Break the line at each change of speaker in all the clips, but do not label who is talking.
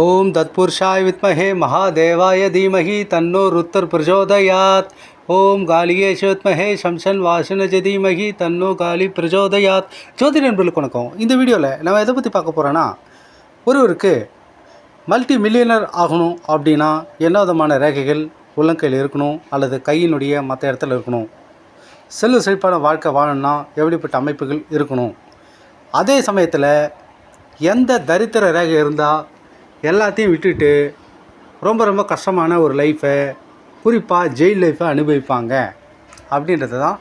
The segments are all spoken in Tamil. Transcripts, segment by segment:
ஓம் தத்புருஷாய் வித்மஹே மகாதேவாய தீமஹி தன்னோர் ருத்தர் பிரச்சோதயாத் ஓம் காலியேஷ வித்மஹே சம்சன் வாசன தீமஹி தன்னோ காலி பிரச்சோதயாத் ஜோதி நண்பர்களுக்கு வணக்கம். இந்த வீடியோவில் நம்ம எதை பற்றி பார்க்க போகிறோன்னா ஒருவருக்கு மல்டி மில்லியனர் ஆகணும் அப்படின்னா என்ன விதமான ரேகைகள் உள்ளங்கையில் இருக்கணும் அல்லது கையினுடைய மற்ற இடத்துல இருக்கணும்? செல்வ செழிப்பான வாழ்க்கை வாழணும்னா எப்படிப்பட்ட அமைப்புகள் இருக்கணும்? அதே சமயத்தில் எந்த தரித்திர ரேகை இருந்தால் எல்லாத்தையும் விட்டுட்டு ரொம்ப ரொம்ப கஷ்டமான ஒரு லைஃப்பை குறிப்பாக ஜெயில் லைஃப்பை அனுபவிப்பாங்க. அப்படின்றது தான்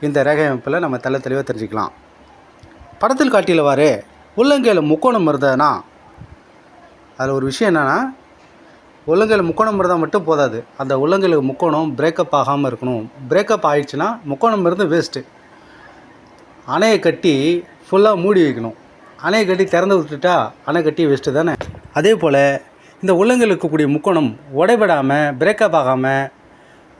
இந்த ரேகை அமைப்பில் நம்ம தெள்ள தெளிவாக தெரிஞ்சுக்கலாம். படத்தில் காட்டியவாறு உள்ளங்கையில் முக்கோணம் இருந்ததுன்னா அதில் ஒரு விஷயம் என்னென்னா உள்ளங்கையில் முக்கோணம் இருந்தால் மட்டும் போதாது. அந்த உள்ளங்கையில் முக்கோணம் பிரேக்கப் ஆகாமல் இருக்கணும். பிரேக்கப் ஆயிடுச்சுன்னா முக்கோணம் இருந்து வேஸ்ட்டு அணையை கட்டி ஃபுல்லாக மூடி வைக்கணும். அணையை கட்டி திறந்து விட்டுட்டா அணை கட்டி வேஸ்ட்டு தானே? அதே போல் இந்த உள்ளங்கையில் இருக்கக்கூடிய முக்கோணம் உடைபடாமல் பிரேக்கப் ஆகாமல்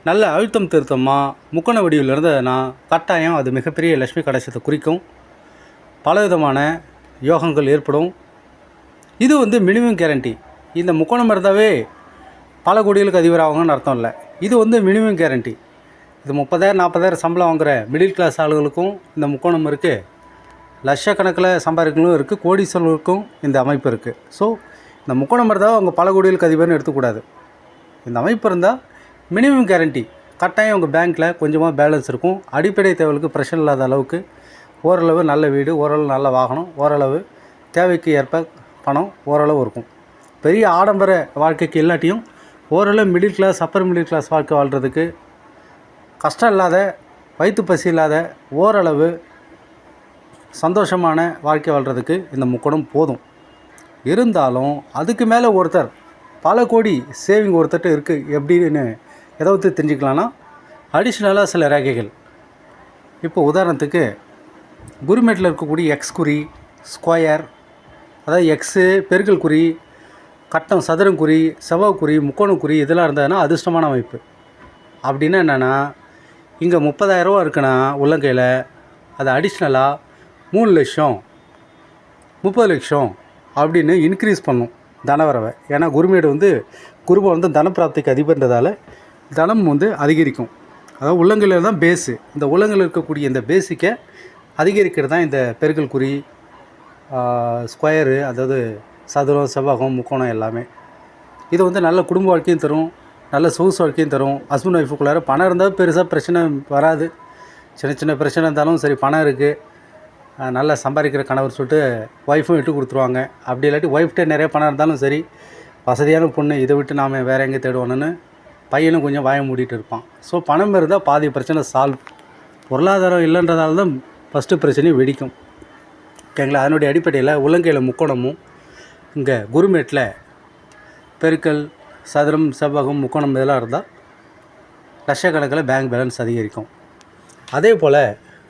நல்ல அழுத்தம் திருத்தமாக முக்கோண வடிவில் இருந்ததுன்னா கட்டாயம் அது மிகப்பெரிய லட்சுமி கடைசத்தை குறிக்கும். பலவிதமான யோகங்கள் ஏற்படும். இது வந்து மினிமம் கேரண்டி இந்த முக்கோணம் இருந்தாவே பல கோடிகளுக்கு ஆகும்னு அர்த்தம் இல்லை. இது வந்து மினிமம் கேரண்டி இது முப்பதாயிரம் நாற்பதாயிரம் சம்பளம் வாங்குகிற மிடில் கிளாஸ் ஆளுகளுக்கும் இந்த முக்கோணம் இருக்குது லட்சக்கணக்கில் சம்பாதிக்கணும் இருக்குது கோடீஸ்வரர்களுக்கும் இந்த அமைப்பு இருக்குது ஸோ இந்த முக்கோணம் இருந்தால் அவங்க பல கோடிகளுக்கு அதிபர்னு எடுத்துக்கூடாது. இந்த அமைப்பு இருந்தால் மினிமம் கேரண்டி கட்டாயம் உங்கள் பேங்க்கில் கொஞ்சமாக பேலன்ஸ் இருக்கும். அடிப்படை தேவைகளுக்கு பிரச்சனை இல்லாத அளவுக்கு ஓரளவு நல்ல வீடு ஓரளவு நல்ல வாகனம் ஓரளவு தேவைக்கு ஏற்ப பணம் ஓரளவு இருக்கும். பெரிய ஆடம்பர வாழ்க்கைக்கு இல்லாட்டியும் ஓரளவு middle class upper middle class வாழ்க்கை வாழ்கிறதுக்கு கஷ்டம் இல்லாத வயிற்று பசி இல்லாத ஓரளவு சந்தோஷமான வாழ்க்கை வாழ்கிறதுக்கு இந்த முக்கோணம் போதும். இருந்தாலும் அதுக்கு மேலே ஒருத்தர் பல கோடி சேவிங் ஒருத்தர்கிட்ட இருக்குது எப்படின்னு எதாவது தெரிஞ்சுக்கலான்னா அடிஷ்னலாக சில ரேகைகள். இப்போ உதாரணத்துக்கு குருமேட்டில் இருக்கக்கூடிய எக்ஸ் குறி ஸ்கொயர் அதாவது எக்ஸு பெருக்கல் குறி கட்டம் சதுரம் குறி செவ்வாய் குறி குறி இதெல்லாம் இருந்ததுன்னா அதிர்ஷ்டமான அமைப்பு. அப்படின்னா என்னென்னா இங்கே முப்பதாயிரரூவா இருக்குன்னா உள்ளங்கையில் அது அடிஷ்னலாக மூணு லட்சம் முப்பது லட்சம் அப்படின்னு இன்க்ரீஸ் பண்ணும் தனவரவை. ஏன்னா குருமேடு வந்து குருபம் வந்து தனப்பிராப்திக்கு அதிபர்ன்றதால் தனம் வந்து அதிகரிக்கும். அதாவது உள்ளங்கையில் தான் பேஸு இந்த உள்ளங்கையில் இருக்கக்கூடிய இந்த பேஸிக்கை அதிகரிக்கிறது தான் இந்த பெருக்கல் குறி ஸ்கொயரு அதாவது சதுரம் செவ்வகம் முக்கோணம் எல்லாமே. இது வந்து நல்ல குடும்ப வாழ்க்கையும் தரும் நல்ல சொகுசு வாழ்க்கையும் தரும். ஹஸ்பண்ட் ஒய்ஃபுக்குள்ளார பணம் இருந்தால் பெருசாக பிரச்சனை வராது. சின்ன சின்ன பிரச்சனை இருந்தாலும் சரி பணம் இருக்குது நல்லா சம்பாதிக்கிற கணவர் சொல்லிட்டு ஒய்ஃபும் விட்டு கொடுத்துருவாங்க. அப்படி இல்லாட்டி ஒய்ஃப்கிட்ட நிறைய பணம் இருந்தாலும் சரி வசதியான பொண்ணு இதை விட்டு நாம் வேறு எங்கே தேடுவோன்னு பையனும் கொஞ்சம் வாய மூடிட்டு இருப்பான். ஸோ பணம் இருந்தால் பாதி பிரச்சனை சால்வ் பொருளாதாரம் இல்லைன்றதால தான் ஃபஸ்ட்டு பிரச்சனையும் வெடிக்கும். ஓகேங்களா? அதனுடைய அடிப்படையில் உள்ளங்கையில் முக்கோணமும் இங்கே குருமேட்டில் பெருக்கல் சதுரம் செவ்வகம் முக்கோணம் இதெல்லாம் இருந்தால் லட்சக்கணக்கில் பேங்க் பேலன்ஸ் அதிகரிக்கும். அதே போல்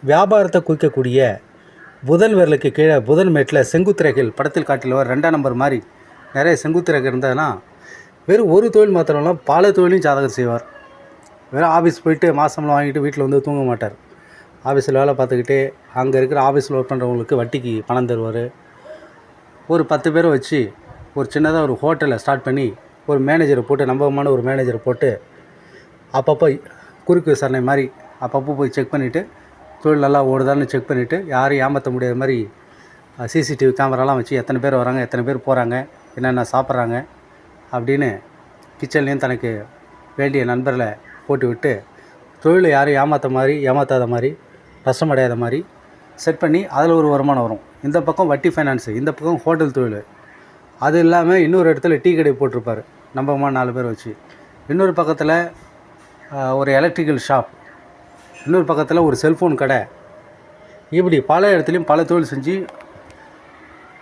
வியாபாரத்தை குறிக்கக்கூடிய புதன் விரலுக்கு கீழே புதன் மேட்டில் செங்குத்திரைகள் படத்தில் காட்டில் ரெண்டாம் நம்பர் மாதிரி நிறைய செங்குத்திரைகள் இருந்ததுன்னா வெறும் ஒரு தொழில் மாத்திரம்லாம் பல தொழிலையும் ஜாதகம் செய்வார். வெறும் ஆஃபீஸ் போயிட்டு மாதம்லாம் வாங்கிட்டு வீட்டில் வந்து தூங்க மாட்டார். ஆஃபீஸில் வேலை பார்த்துக்கிட்டே அங்கே இருக்கிற ஆஃபீஸில் ஒர்க் பண்ணுறவங்களுக்கு வட்டிக்கு பணம் தருவார். ஒரு பத்து பேரை வச்சு ஒரு சின்னதாக ஒரு ஹோட்டலை ஸ்டார்ட் பண்ணி ஒரு மேனேஜரை போட்டு நம்பகமான ஒரு மேனேஜரை போட்டு அப்பப்போ குறுக்கு விசாரணை மாதிரி அப்பப்போ போய் செக் பண்ணிவிட்டு தொழில் நல்லா ஓடுதான்னு செக் பண்ணிவிட்டு யாரையும் ஏமாற்ற முடியாத மாதிரி சிசிடிவி கேமராலாம் வச்சு எத்தனை பேர் வராங்க எத்தனை பேர் போகிறாங்க என்னென்ன சாப்பிட்றாங்க அப்படின்னு கிச்சன்லேயும் தனக்கு வேண்டிய நண்பர்களை போட்டு விட்டு தொழிலை யாரையும் ஏமாற்ற மாதிரி ஏமாற்றாத மாதிரி நஷ்டமடையாத மாதிரி செட் பண்ணி அதில் ஒரு வருமானம் வரும். இந்த பக்கம் வட்டி ஃபைனான்ஸு இந்த பக்கம் ஹோட்டல் தொழில். அது இல்லாமல் இன்னொரு இடத்துல டீ கடை போட்டிருப்பார். நம்பமாக நாலு பேர் வச்சு. இன்னொரு பக்கத்தில் ஒரு எலக்ட்ரிக்கல் ஷாப் இன்னொரு பக்கத்தில் ஒரு செல்ஃபோன் கடை. இப்படி பல இடத்துலையும் பல தொழில் செஞ்சு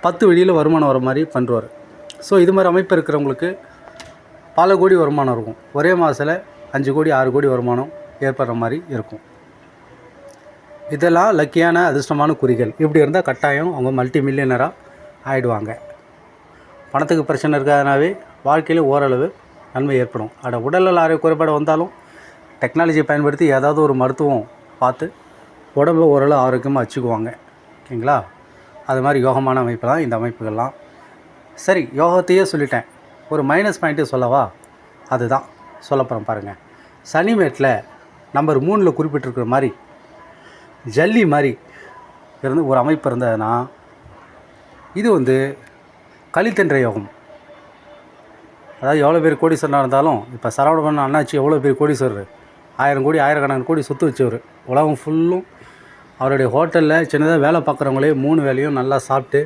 பத்து வெளியில் வருமானம் வர மாதிரி பண்ணுவார் ஸோ இது மாதிரி அமைப்பு இருக்கிறவங்களுக்கு பல கோடி வருமானம் இருக்கும். ஒரே மாதத்தில் அஞ்சு கோடி ஆறு கோடி வருமானம் ஏற்படுற மாதிரி இருக்கும். இதெல்லாம் லக்கியான அதிர்ஷ்டமான குறிகள். இப்படி இருந்தால் கட்டாயம் அவங்க மல்டி மில்லியனராக ஆகிடுவாங்க பணத்துக்கு பிரச்சனை இருக்காதனாவே வாழ்க்கையில் ஓரளவு நன்மை ஏற்படும். அட உடல்நல ஆரோக்கிய குறைபாடு வந்தாலும் டெக்னாலஜியை பயன்படுத்தி ஏதாவது ஒரு மருத்துவம் பார்த்து உடம்பு ஓரளவு ஆரோக்கியமாக வச்சுக்குவாங்க. ஓகேங்களா? அது மாதிரி யோகமான அமைப்பு தான் இந்த அமைப்புகள்லாம். சரி யோகத்தையே சொல்லிட்டேன். ஒரு மைனஸ் பாயிண்ட்டு சொல்லவா? அதுதான். சொல்லப்போகிறேன் பாருங்கள் சனிமேட்டில் நம்பர் மூணில் குறிப்பிட்டிருக்கிற மாதிரி ஜல்லி மாதிரி இருந்து ஒரு அமைப்பு இருந்ததுன்னா இது வந்து கலித்தென்ற யோகம். அதாவது எவ்வளோ பேர் கோடீஸ்வரனாக இருந்தாலும் இப்போ சரவணபன் அண்ணாச்சி எவ்வளோ பேர் கோடீஸ்வரர்? ஆயிரம் கோடி ஆயிரக்கணக்கான கோடி சொத்து வச்சவர். உலகம் ஃபுல்லும் அவருடைய ஹோட்டலில் சின்னதாக வேலை பார்க்குறவங்களே மூணு வேலையும் நல்லா சாப்பிட்டு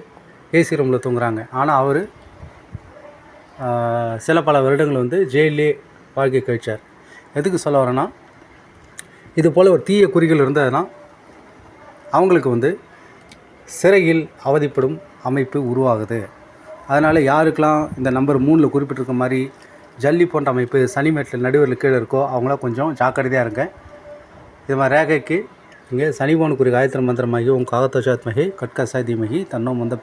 ஏசி ரூமில் தூங்குறாங்க. ஆனால் அவர் சில பல வருடங்கள் வந்து ஜெயிலே வாழ்க்கை கழிச்சார். எதுக்கு சொல்ல வரேன்னா இது போல் ஒரு தீய குறிகள் இருந்ததுன்னா அவங்களுக்கு வந்து சிறையில் அவதிப்படும் அமைப்பு உருவாகுது. அதனால் யாருக்கெல்லாம் இந்த நம்பர் மூணில் குறிப்பிட்டிருக்க மாதிரி ஜல்லி போன்ற அமைப்பு சனிமேட்டில் நடுவரில் கீழே இருக்கோ அவங்களாம் கொஞ்சம் ஜாக்கிரதையாக இருங்க. இது மாதிரி ரேகைக்கு இங்கே சனிபவன் குறி காயத்ரி மந்திரமாகி உன் காகத்தோஷாத்மகி கட்கசாய் தீமகி தன்னோ மந்த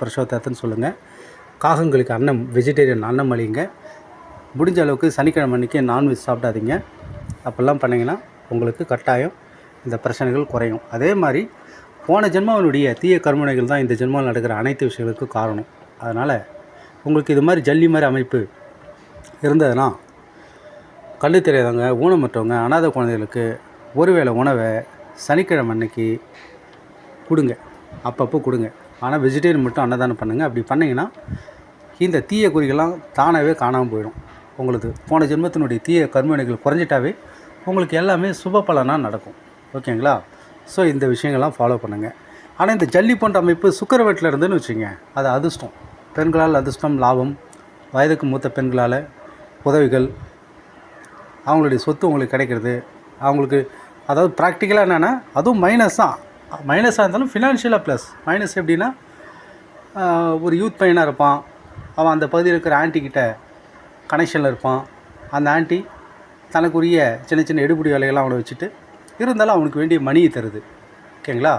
சொல்லுங்கள் காகங்களுக்கு அன்னம் வெஜிடேரியன் அன்னம் அழிங்க முடிஞ்ச அளவுக்கு சனிக்கிழமை அன்றைக்கி நான்வெஜ் சாப்பிடாதீங்க. அப்படிலாம் பண்ணிங்கன்னா உங்களுக்கு கட்டாயம் இந்த பிரச்சனைகள் குறையும். அதே மாதிரி போன ஜென்மாவினுடைய தீய கர்மனைகள் தான் இந்த ஜென்மாவில் நடக்கிற அனைத்து விஷயங்களுக்கும் காரணம். அதனால் உங்களுக்கு இது மாதிரி ஜல்லி மாதிரி அமைப்பு இருந்ததுன்னா கண்ணு தெரியாதவங்க ஊனமற்றவங்க அனாதை குழந்தைகளுக்கு ஒருவேளை உணவை சனிக்கிழமை அன்னைக்கு கொடுங்க. அப்பப்போ கொடுங்க. ஆனால் வெஜிடேரியன் மட்டும் அன்னதானம் பண்ணுங்கள் அப்படி பண்ணிங்கன்னா இந்த தீய குறிகள்லாம் தானாகவே காணாமல் போயிடும். உங்களுக்கு போன ஜென்மத்தினுடைய தீய கர்மவினைகள் குறைஞ்சிட்டாவே உங்களுக்கு எல்லாமே சுப பலனாக நடக்கும். ஓகேங்களா? ஸோ இந்த விஷயங்கள்லாம் ஃபாலோ பண்ணுங்கள் ஆனால் இந்த ஜல்லி போன்ற அமைப்பு சுக்கரவேட்டில் இருந்துன்னு வச்சுங்க அது அதிர்ஷ்டம். பெண்களால் அதிர்ஷ்டம் லாபம். வயதுக்கு மூத்த பெண்களால் உதவிகள் அவங்களுடைய சொத்து உங்களுக்கு கிடைக்கிறது அவங்களுக்கு அதாவது ப்ராக்டிக்கலாக என்னென்னா அதுவும் மைனஸ் தான். மைனஸாக இருந்தாலும் ஃபினான்ஷியலாக ப்ளஸ் மைனஸ் எப்படின்னா ஒரு யூத் பையனாக இருப்பான். அவன் அந்த பகுதியில் இருக்கிற ஆன்ட்டி கனெக்ஷனில் இருப்பான். அந்த ஆன்ட்டி தனக்குரிய சின்ன சின்ன எடுபடி வேலைகள்லாம் அவனை வச்சுட்டு இருந்தாலும் அவனுக்கு வேண்டிய மணியை தருது. ஓகேங்களா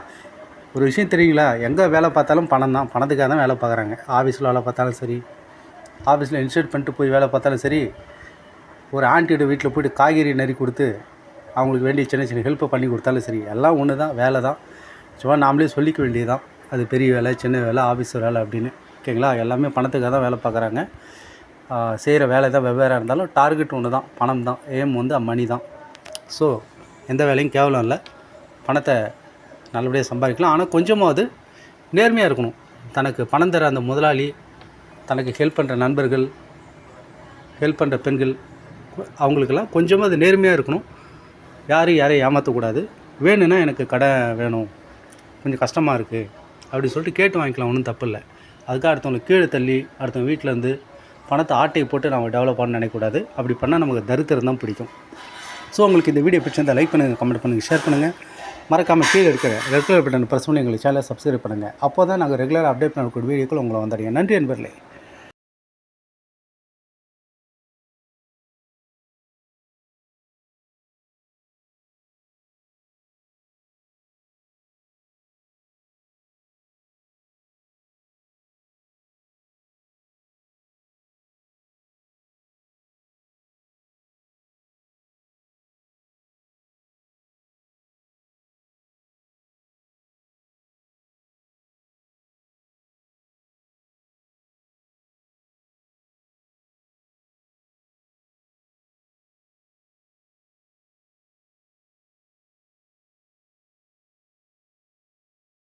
ஒரு விஷயம் தெரியுங்களா? எங்கே வேலை பார்த்தாலும் பணம் தான் பணத்துக்காக தான் வேலை பார்க்குறாங்க. ஆஃபீஸில் வேலை பார்த்தாலும் சரி ஆஃபீஸில் இன்ஸ்டேட் பண்ணிட்டு போய் வேலை பார்த்தாலும் சரி ஒரு ஆண்டியோட வீட்டில் போய்ட்டு காய்கறி நறி கொடுத்து அவங்களுக்கு வேண்டிய சின்ன சின்ன ஹெல்ப்பை பண்ணி கொடுத்தாலும் சரி எல்லாம் ஒன்று தான் வேலை தான். சும்மா நாமளே சொல்லிக்க வேண்டியதுதான். அது பெரிய வேலை சின்ன வேலை ஆஃபீஸ் வேலை அப்படின்னு. ஓகேங்களா? எல்லாமே பணத்துக்காக தான் வேலை பார்க்குறாங்க. செய்கிற வேலை தான் வெவ்வேறாக இருந்தாலும் டார்கெட் ஒன்று தான் பணம் தான் ஏம் வந்து மணி தான். ஸோ எந்த வேலையும் கேவலம் இல்லை. பணத்தை நல்லபடியாக சம்பாதிக்கலாம். ஆனால் கொஞ்சமாவது நேர்மையாக இருக்கணும். தனக்கு பணம் தர அந்த முதலாளி தனக்கு ஹெல்ப் பண்ணுற நண்பர்கள் ஹெல்ப் பண்ணுற பெண்கள் அவங்களுக்கெல்லாம் கொஞ்சமாக அது நேர்மையாக இருக்கணும். யாரும் யாரையும் ஏமாற்றக்கூடாது வேணும்னா எனக்கு கடை வேணும். கொஞ்சம் கஷ்டமாக இருக்குது அப்படி சொல்லிட்டு கேட்டு வாங்கிக்கலாம் ஒன்றும் தப்பு இல்லை. அதுக்காக அடுத்தவங்களுக்கு கீழே தள்ளி அடுத்தவங்க வீட்டில் இருந்து பணத்தை ஆட்டையை போட்டு நம்ம டெவலப் பண்ண நினைக்கக்கூடாது. அப்படி பண்ணால் நமக்கு தரித்திரம் தான் பிடிக்கும். ஸோ உங்களுக்கு இந்த வீடியோ பிடிச்சிருந்தால் லைக் பண்ணுங்கள் கமெண்ட் பண்ணுங்கள் ஷேர் பண்ணுங்கள் மறக்காமல் கீழே இருக்கிற ரெகுலர் பட்டன் ப்ரெஸ் பண்ணி எங்களுக்கு சேனலை சப்ஸ்கிரைப் பண்ணுங்கள் அப்போ தான் நாங்கள் ரெகுலராக அப்டேட் பண்ணக்கூடிய வீடியோக்கள் உங்களை வந்தடையும். நன்றி நண்பர்களே